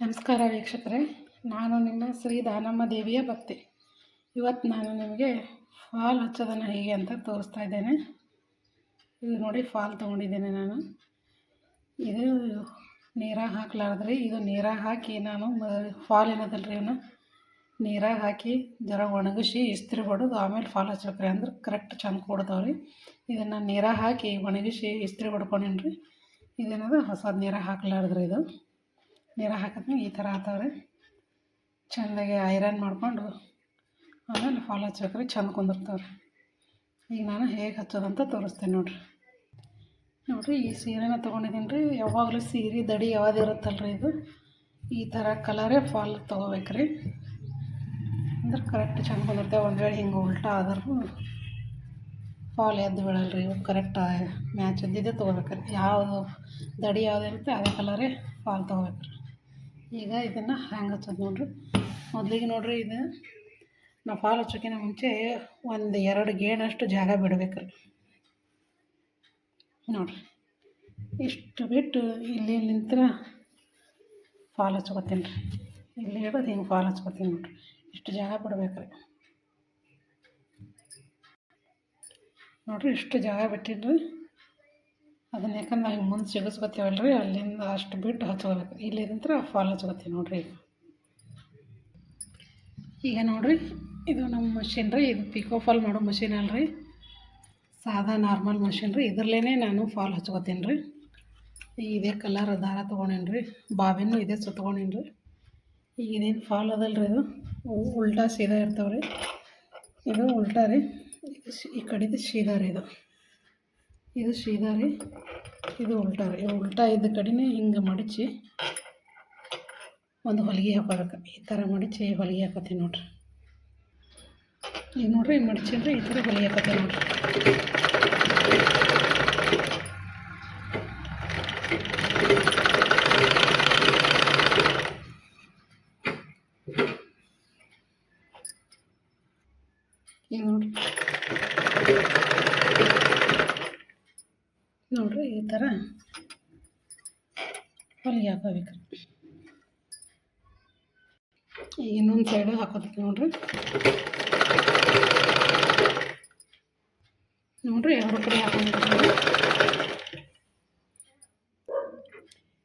ನಮಸ್ಕಾರ ವೀಕ್ಷಕರೇ. ನಾನು ನಿಮ್ಮ ಶ್ರೀ ದಾನಮ್ಮ ದೇವಿಯ ಭಕ್ತಿ. ಇವತ್ತು ನಾನು ನಿಮಗೆ ಫಾಲ್ ಹಚ್ಚೋದನ್ನು ಹೇಗೆ ಅಂತ ತೋರಿಸ್ತಾ ಇದ್ದೇನೆ. ಇದು ನೋಡಿ, ಫಾಲ್ ತೊಗೊಂಡಿದ್ದೇನೆ ನಾನು. ಇದು ನೀರಾಗ ಹಾಕ್ಲಾರ್ದ್ರಿ. ಇದು ನೀರಾಗ ಹಾಕಿ ನಾನು ಫಾಲ್ ಏನದಲ್ಲ ರೀ ಇವನ್ನ ನೀರಾಗ ಹಾಕಿ ಜರ ಒಣಗಿಸಿ ಇಸ್ತ್ರಿ ಹೊಡೆದು ಆಮೇಲೆ ಫಾಲ್ ಹಚ್ಬೇಕ್ರಿ ಅಂದ್ರೆ ಕರೆಕ್ಟ್ ಚಂದ ಕೊಡ್ತಾವ್ರಿ. ಇದನ್ನು ನೀರಾಗ ಹಾಕಿ ಒಣಗಿಸಿ ಇಸ್ತ್ರಿ ಹೊಡ್ಕೊಂಡೇನಿ ಇದೇನದ? ಹೊಸದು ನೀರಾಗ ಹಾಕ್ಲಾರ್ದ್ರಿ ಇದು. ನೀರು ಹಾಕಿದ್ಮೇಲೆ ಈ ಥರ ಆತಾವ್ರಿ. ಚೆಂದಾಗಿ ಐರನ್ ಮಾಡಿಕೊಂಡು ಆಮೇಲೆ ಫಾಲ್ ಹಚ್ಬೇಕ್ರಿ, ಚೆಂದ ಕುಂದಿರ್ತಾವ್ರಿ. ಈಗ ನಾನು ಹೇಗೆ ಹಚ್ಚೋದಂತ ತೋರಿಸ್ತೇನೆ ನೋಡಿರಿ. ನೋಡಿರಿ, ಈ ಸೀರೆನ ತೊಗೊಂಡಿದ್ದೀನಿ ರೀ ಯಾವಾಗಲೂ ಸೀರೆ ದಡಿ ಯಾವ್ದು ಇರುತ್ತಲ್ಲ ರೀ ಇದು? ಈ ಥರ ಕಲರೇ ಫಾಲ್ ತೊಗೋಬೇಕ್ರಿ. ಅಂದ್ರೆ ಕರೆಕ್ಟ್ ಚೆಂದ ಕುಂದಿರ್ತೇವೆ ಒಂದು ವೇಳೆ ಹಿಂಗೆ ಉಲ್ಟಾ ಆದ್ರೂ ಫಾಲ್ ಎದ್ದು ಬೀಳಲ್ಲ ರೀ ಇವು ಕರೆಕ್ಟ್ ಮ್ಯಾಚ್ ಇದ್ದಿದ್ದೇ ತೊಗೋಬೇಕ್ರಿ. ಯಾವುದು ದಡಿ ಯಾವುದಿರುತ್ತೆ ಅದೇ ಕಲರೇ ಫಾಲ್ ತೊಗೋಬೇಕ್ರಿ. ಈಗ ಇದನ್ನು ಹ್ಯಾಂಗೆ ನೋಡ್ರಿ. ಮೊದಲಿಗೆ ನೋಡ್ರಿ ಇದು ನಾವು ಫಾಲ್ ಹಚ್ಚೋಕ್ಕಿಂತ ಮುಂಚೆ ಒಂದು ಎರಡು ಗೇಣಷ್ಟು ಜಾಗ ಬಿಡ್ಬೇಕ್ರಿ. ನೋಡಿರಿ. ಇಷ್ಟು ಬಿಟ್ಟು ಇಲ್ಲಿ ನಿಂತ್ರ ಫಾಲ್ ಹಚ್ಕೊತೀನಿ ರೀ. ಇಲ್ಲಿ ಹಿಡಿದು ಹಿಂಗೆ ಫಾಲ್ ಹಚ್ಕೊತೀನಿ ನೋಡಿರಿ. ಇಷ್ಟು ಜಾಗ ಬಿಡ್ಬೇಕ್ರಿ. ನೋಡಿರಿ ಇಷ್ಟು ಜಾಗ ಬಿಟ್ಟಿದ್ರಿ ಅದನ್ನ ಯಾಕಂದ್ರೆ ಹಿಂಗೆ ಮುಂದೆ ಸಿಗಿಸ್ಕೊತೀವಲ್ರಿ, ಅಲ್ಲಿಂದ ಅಷ್ಟು ಬಿಟ್ಟು ಹಚ್ಕೋಬೇಕು ಇಲ್ಲಿಂದ ಫಾಲ್ ಹಚ್ಕೋತೀವಿ ನೋಡಿರಿ ಈಗ. ನೋಡಿರಿ, ಇದು ನಮ್ಮ ಮಷಿನ್ ರೀ, ಇದು ಪಿಕೋ ಫಾಲ್ ಮಾಡೋ ಮಷಿನ್ ಅಲ್ರಿ. ಸಾದಾ ನಾರ್ಮಲ್ ಮಷಿನ್ ರೀ. ಇದ್ರಲ್ಲೇನೆ ನಾನು ಫಾಲ್ ಹಚ್ಕೋತೀನಿ ರೀ. ಇದೇ ಕಲರ್ ದಾರ ತೊಗೊಂಡೇನಿ ರೀ. ಬಾವಿನೂ ಇದೇ ಸುತ್ಕೊಂಡೇನಿ ರೀ. ಈಗ ಇದೇನು ಫಾಲ್ ಅದಲ್ಲ ಇದು. ಉಲ್ಟಾ ಸೀದಾ ಇರ್ತಾವೆ ರೀ ಇದು ಉಲ್ಟಾ ರೀ. ಈ ಕಡೆದು ಸೀದಾ ರೀ ಇದು. ಇದು ಸೀದಾ ರೀ ಇದು ಉಲ್ಟಾ ರೀ ಉಲ್ಟಾ ಇದ್ದ ಕಡೆನೇ ಹಿಂಗೆ ಮಡಚಿ ಒಂದು ಹೊಲಿಗೆ ಹಾಕೋಬೇಕು ಈ ಥರ ಮಡಚಿ ಹೊಲಿಗೆ ಹಾಕೋತೀನಿ ನೋಡ್ರಿ ಈಗ ನೋಡ್ರಿ ಮಡಚಿದ್ರೆ ಈ ಥರ ಹೊಲಿಗೆ ಹಾಕೋತೀನಿ ನೋಡ್ರಿ ಈಗ ನೋಡ್ರಿ ನೋಡ್ರಿ ಈ ಥರ ಹೊಲಿಗೆ ಹಾಕೋಬೇಕು ಈಗ ಇನ್ನೊಂದು ಸೈಡು ಹಾಕೋದಕ್ಕೆ ನೋಡ್ರಿ. ನೋಡ್ರಿ ಎರಡು ಕಡೆ ಹಾಕೊಂಡು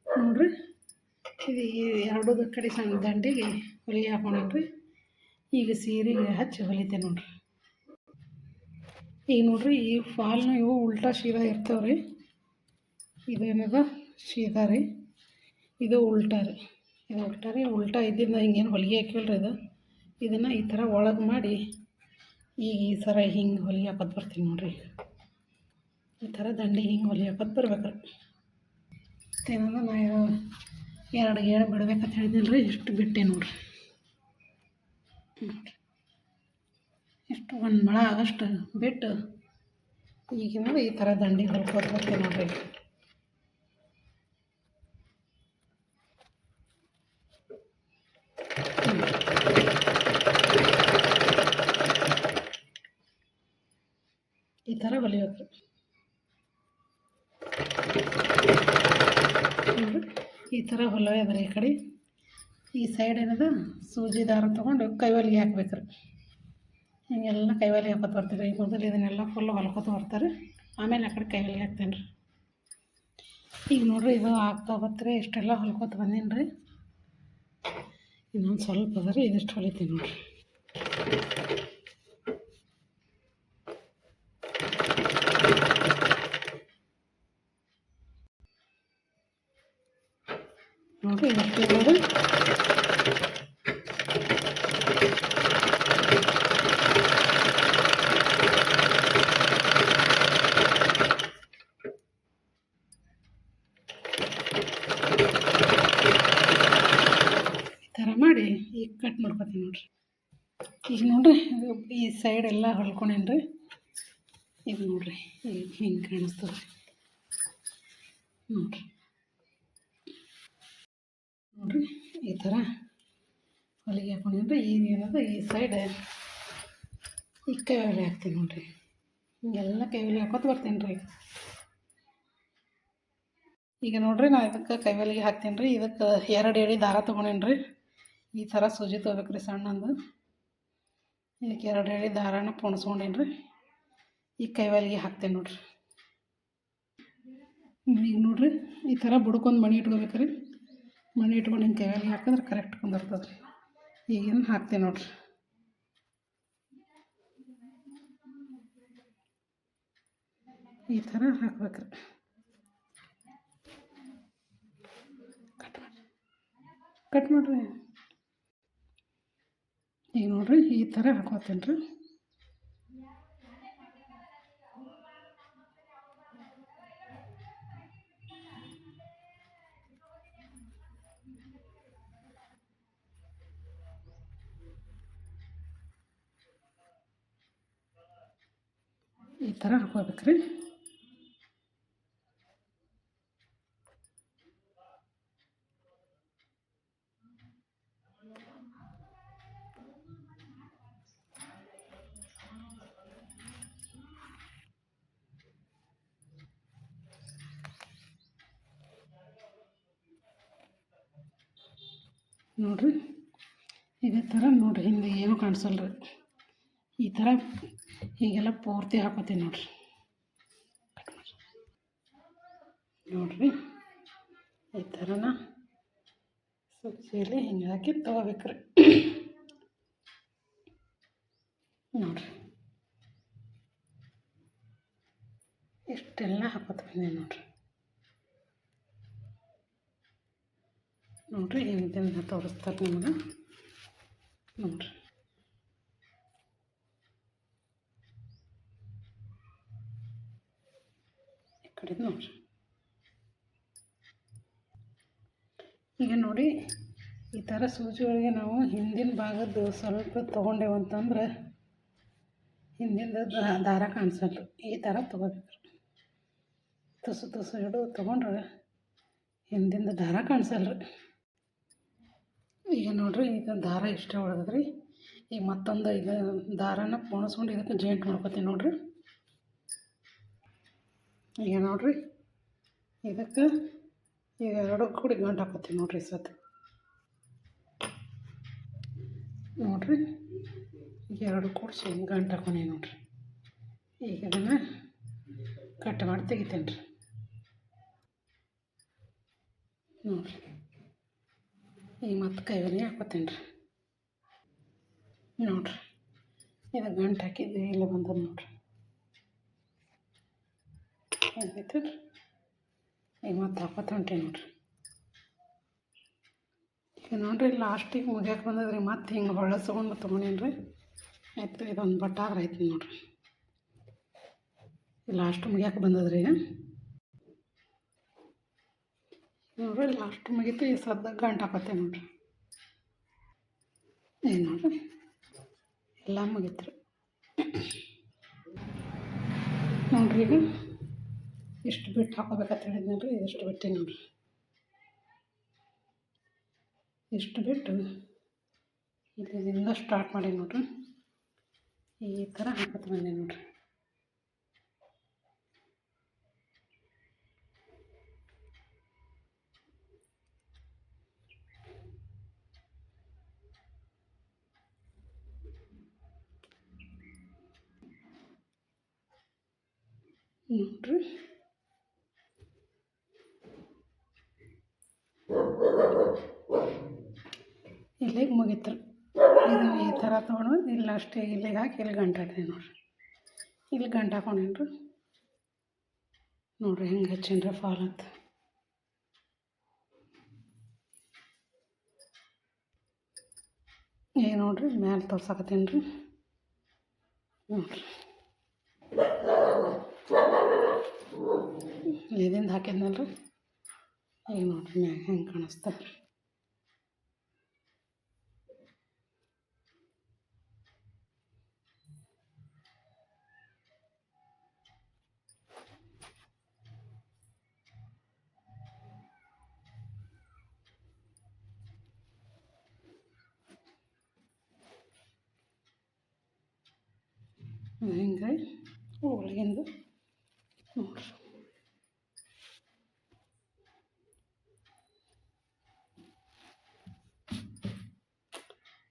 ನೋಡ್ರಿ. ಇದು ಎರಡು ಕಡೆ ಸಣ್ಣ ದಂಡಿಗೆ ಹೊಲಿ ಹಾಕೊಂಡೇನ್ರಿ ಈಗ ಸೀರೆಗೆ ಹಚ್ಚಿ ಹೊಲಿತೆ ನೋಡ್ರಿ. ಈಗ ನೋಡ್ರಿ, ಈ ಫಾಲ್ನ ಇವು ಉಲ್ಟಾ ಶೀರ ಇರ್ತಾವ್ರಿ. ಇದೇನದ? ಶೀತ ರೀ. ಇದು ಉಲ್ಟಾ ರೀ. ಇದು ಉಲ್ಟಾ ರೀ. ಉಲ್ಟಾ ಇದ್ದಿದ್ದು ಹಿಂಗೇನು ಹೊಲಿಗೆ ಹಾಕಿವಲ್ರಿ ಇದು. ಇದನ್ನು ಈ ಥರ ಒಳಗೆ ಮಾಡಿ ಈಗ ಈ ಥರ ಹಿಂಗೆ ಹೊಲಿಗೆ ಹಾಕೋದು ಬರ್ತೀನಿ ನೋಡಿರಿ ಈ ಥರ ದಂಡಿ ಹಿಂಗೆ ಹೊಲಿಗೆ ಹಾಕೋದು ಬರ್ಬೇಕ್ರಿ. ಮತ್ತೇನದ ನಾ ಎರಡು ಗೇಣು ಬಿಡ್ಬೇಕಂತ ಹೇಳಿದ್ದೀನಿ ರೀ. ಇಷ್ಟು ಬಿಟ್ಟೆ ನೋಡ್ರಿ. ಇಷ್ಟು ಒಂದು ಮೊಳ ಆಗಷ್ಟು ಬಿಟ್ಟು ಈಗಿನ ಈ ಥರ ದಂಡಿ ಹೊಲ್ಕೋದು ಬರ್ತೀನಿ ನೋಡ್ರಿ ಈ ಥರ ನೋಡ್ರಿ ಈ ಥರ ಹೊಲಿಯೋದ್ರಿ ಈ ಕಡೆ. ಈ ಸೈಡ್ ಏನದ? ಸೂಜಿ ದಾರ ತೊಗೊಂಡು ಕೈವಲಿಗೆ ಹಾಕ್ಬೇಕ್ರಿ. ಹಿಂಗೆಲ್ಲ ಕೈವಲಿ ಹಾಕೋತ ಬರ್ತೀರಿ. ಈಗ ಮೊದಲು ಇದನ್ನೆಲ್ಲ ಫುಲ್ ಹೊಲ್ಕೋತ ಬರ್ತಾರೆ. ಆಮೇಲೆ ಆ ಕಡೆ ಕೈವಲಿ ಹಾಕ್ತೇನೆ ರೀ ಈಗ ನೋಡ್ರಿ ಇದು ಆಗ್ತಾ ಬತ್ರಿ. ಇಷ್ಟೆಲ್ಲ ಹೊಲ್ಕೋತ ಬಂದೀನಿ ರೀ ಇನ್ನೊಂದು ಸ್ವಲ್ಪ ಅದ ರೀ, ಇದಿಷ್ಟು ಹೊಲಿತೀನಿ ನೋಡ್ರಿ. ಈ ಥರ ಮಾಡಿ, ಈಗ ಕಟ್ ಮಾಡ್ಕೊತೀನಿ ನೋಡ್ರಿ. ಈಗ ನೋಡ್ರಿ, ಈ ಸೈಡ್ ಎಲ್ಲ ಹೊಲ್ಕೊಂಡೇನಿ ರೀ ಇದು ನೋಡ್ರಿ ಹಿಂಗೆ ಕಾಣಿಸ್ತದೆ. ನೋಡ್ರಿ. ನೋಡ್ರಿ, ಈ ಥರ ಹೊಲಿಗೆ ಹಾಕೊಂಡೇನ್ರಿ ಈಗ ಏನದ ಈ ಸೈಡ್ ಈ ಕೈವಳಿ ಹಾಕ್ತೀನಿ ನೋಡಿರಿ. ಹಿಂಗೆಲ್ಲ ಕೈ ಹೊಲಿ ಹಾಕೋತ ಬರ್ತೀನಿ ರೀ ಈಗ. ನೋಡಿರಿ ನಾ ಇದಕ್ಕೆ ಕೈವಲಿಗೆ ಹಾಕ್ತೀನಿ ರೀ. ಇದಕ್ಕೆ ಎರಡು ಎಳಿ ದಾರ ತೊಗೊಂಡೇನಿ ರೀ. ಈ ಥರ ಸೂಜಿ ತೊಗೋಬೇಕು ರೀ ಸಣ್ಣಂದು ಇದಕ್ಕೆ ಎರಡು ಎಳಿ ದಾರಾನ ಪೊಣಸ್ಕೊಂಡೇನಿ ರೀ. ಈ ಕೈವಲಿಗೆ ಹಾಕ್ತೀನಿ ನೋಡಿರಿ. ಈಗ ನೋಡಿರಿ, ಈ ಥರ ಬುಡ್ಕೊಂದು ಮಣಿ ಇಟ್ಕೋಬೇಕು ರೀ ಮಣಿ ಇಟ್ಕೊಂಡು ಹಿಂಗೆ ಕೈವಲಿಗೆ ಹಾಕಿದ್ರೆ ಕರೆಕ್ಟ್ ಕುಂದಿರ್ತದೆ ರೀ ಈಗಿನ ಹಾಕ್ತೀನಿ ನೋಡ್ರಿ. ಈ ಥರ ಹಾಕ್ಬೇಕು ರೀ ಕಟ್ ಮಾಡಿರಿ. ಈಗ ನೋಡ್ರಿ ಈ ಥರ ಹಾಕೋತೀನಿ ರೀ ಈ ಥರ ಹಾಕೋಬೇಕು ರೀ ನೋಡ್ರಿ. ಇದೇ ಥರ ನೋಡ್ರಿ ಹಿಂದೆ ಏನೂ ಕಾಣಿಸಲ್ಲ ರೀ ಈ ಥರ ಹೀಗೆಲ್ಲ ಪೂರ್ತಿ ಹಾಕೋತೀನಿ ನೋಡ್ರಿ. ನೋಡ್ರಿ, ಈ ಥರನ ಸಬ್ಜಿಯಲ್ಲಿ ಹಿಂಗೆ ಹಾಕಿ ತೊಗೋಬೇಕ್ರಿ. ನೋಡ್ರಿ, ಇಷ್ಟೆಲ್ಲ ಹಾಕೋತ ಬಂದೆ ನೋಡ್ರಿ. ನೋಡ್ರಿ, ಹಿಂದಿಂದ ತೋರಿಸ್ತಾರೆ ನಿಮಗೆ. ನೋಡ್ರಿ. ಕಡೆ ನೋಡ್ರಿ. ಈಗ ನೋಡಿ, ಈ ಥರ ಸೂಜಿಗಳಿಗೆ ನಾವು ಹಿಂದಿನ ಭಾಗದ್ದು ಸ್ವಲ್ಪ ತೊಗೊಂಡೇವು ಅಂತಂದ್ರೆ ಹಿಂದಿನ ದಾರ ಕಾಣಿಸಲ್ಲ ಈ ಥರ ತೊಗೋಬೇಕು. ತುಸು ತುಸು ಹಿಡು ತೊಗೊಂಡ್ರೆ ಹಿಂದಿನ ದಾರ ಕಾಣಿಸಲ್ಲ ರೀ ಈಗ ನೋಡ್ರಿ, ಈಗ ದಾರ ಇಷ್ಟೇ ಒಳಗದ್ರಿ. ಈಗ ಮತ್ತೊಂದು ಈಗ ದಾರನ ಪೋಣಿಸ್ಕೊಂಡು ಇದಕ್ಕೆ ಜಾಯಿಂಟ್ ಮಾಡ್ಕೊತೀನಿ ನೋಡ್ರಿ. ಈಗ ನೋಡಿರಿ. ಇದಕ್ಕೆ ಈಗ ಎರಡು ಕೂಡಿ ಗಂಟು ಹಾಕೋತೀವಿ ನೋಡಿರಿ ಸತ್. ನೋಡಿರಿ. ಈಗ ಎರಡು ಕೂಡಿಸಿ ಗಂಟು ಹಾಕೊಂಡಿ ನೋಡಿರಿ. ಈಗ ಇದನ್ನು ಕಟ್ ಮಾಡಿ ತೆಗಿತೇನೆ ರೀ ನೋಡಿರಿ. ಈಗ ಮತ್ತೆ ಕೈವಲಿ ಹಾಕೋತೀನಿ ರೀ ನೋಡಿರಿ. ಇದು ಗಂಟು ಹಾಕಿದ್ದು ಇಲ್ಲ ಬಂದದ ನೋಡ್ರಿ. ಆಗೈತೆ ರೀ ಈಗ ಮತ್ತೆ ಹಾಕೋತ ಹೊಂಟೀನಿ ನೋಡ್ರಿ. ಈಗ ನೋಡ್ರಿ ಲಾಸ್ಟಿಗೆ ಮುಗಿಯಕ್ಕೆ ಬಂದದ್ರಿ, ಮತ್ತೆ ಹಿಂಗೆ ಹೊಳಸ್ಕೊಂಡು ತೊಗೊಂಡೀನಿ ಆಯ್ತು, ಇದೊಂದು ಬಟ್ಟ ಆದ್ರೆ ಆಯ್ತು ನೋಡ್ರಿ. ಲಾಸ್ಟ್ ಮುಗಿಯಕ್ಕೆ ಬಂದದ್ರಿ ನೋಡ್ರಿ ಲಾಸ್ಟ್ ಮುಗೀತು, ಈ ಸದ್ದ ಗಂಟು ಹಾಕತ್ತೆ ನೋಡ್ರಿ. ಏನು ನೋಡ್ರಿ, ಎಲ್ಲ ಮುಗೀತು ನೋಡ್ರಿ ಈಗ. ಇಷ್ಟು ಬಿಟ್ಟು ಹಾಕೋಬೇಕಂತ ಹೇಳಿದ್ನಲ್ಲ ರೀ ಎಷ್ಟು ಬಿಟ್ಟು ನೋಡಿರಿ ಎಷ್ಟು ಬಿಟ್ಟು? ಇಲ್ಲಿಂದ ಸ್ಟಾರ್ಟ್ ಮಾಡಿ ನೋಡ್ರಿ. ಈ ಥರ ಹಾಕೋತ ಬಂದೆ ನೋಡ್ರಿ. ನೋಡ್ರಿ. ಇಲ್ಲಿಗೆ ಮುಗೀತು ಇದು ಈ ಥರ ತೊಗೊಂಡು ಇಲ್ಲಿ ಅಷ್ಟೇ ಇಲ್ಲಿಗೆ ಹಾಕಿ ಇಲ್ಲಿ ಗಂಟಾಡ್ತೀನಿ ನೋಡಿರಿ. ಇಲ್ಲಿ ಗಂಟು ಹಾಕೊಂಡೇನ್ರಿ? ನೋಡ್ರಿ ಹೆಂಗೆ ಹಚ್ಚೇನ್ರಿ ಫಾಲ್ ಅಂತ. ಈಗ ನೋಡ್ರಿ ಮ್ಯಾಲೆ ತೋರ್ಸಾಕತ್ತೀನಿ ರೀ ನೋಡ್ರಿ. ಇದಿಂದ ಹಾಕಿದ್ನಲ್ರಿ? ಈಗ ನೋಡ್ರಿ ಮ್ಯಾಗ ಹೆಂಗೆ ಕಾಣಿಸ್ತದೆ ಹಿಂಗೆ ಹೋಗ್ಲಿಂದು ನೋಡ್ರಿ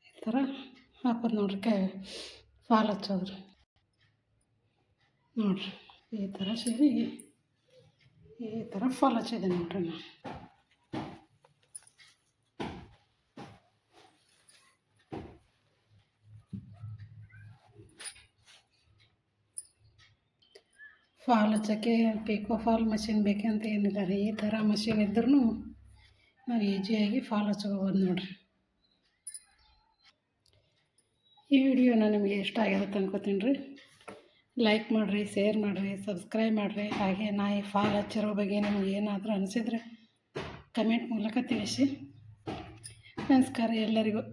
ಈ ಥರ ಹಾಕೋದು ನೋಡ್ರಿ, ಕೈ ಫಾಲ್ ಹಚ್ಚೋದ್ರಿ. ನೋಡ್ರಿ, ಈ ಥರ ಸೇರಿ ಈ ಥರ ಫಾಲ್ ಹಚ್ಚಿದೆ ನೋಡ್ರಿ ನಾನು. ಫಾಲ್ ಹಚ್ಚೋಕ್ಕೆ ಪಿಕೋ ಫಾಲ್ ಮಷಿನ್ ಬೇಕಂತ ಏನಿಲ್ಲ ರೀ, ಈ ಥರ ಮಷಿನ್ ಇದ್ರೂ ನಾವು ಈಜಿಯಾಗಿ ಫಾಲ್ ಹಚ್ಕೋಬೋದು ನೋಡ್ರಿ. ಈ ವಿಡಿಯೋನ ನಿಮಗೆ ಇಷ್ಟ ಆಗ್ಯದ ಅನ್ಕೋತೀನಿ ರೀ. ಲೈಕ್ ಮಾಡಿರಿ ಶೇರ್ ಮಾಡಿರಿ ಸಬ್ಸ್ಕ್ರೈಬ್ ಮಾಡಿರಿ. ಹಾಗೆ ನಾಯಿ ಫಾಲ್ ಹಚ್ಚಿರೋ ಬಗ್ಗೆ ನಿಮ್ಗೆ ಏನಾದರೂ ಅನಿಸಿದ್ರೆ ಕಮೆಂಟ್ ಮೂಲಕ ತಿಳಿಸಿ. ನಮಸ್ಕಾರ ಎಲ್ಲರಿಗೂ.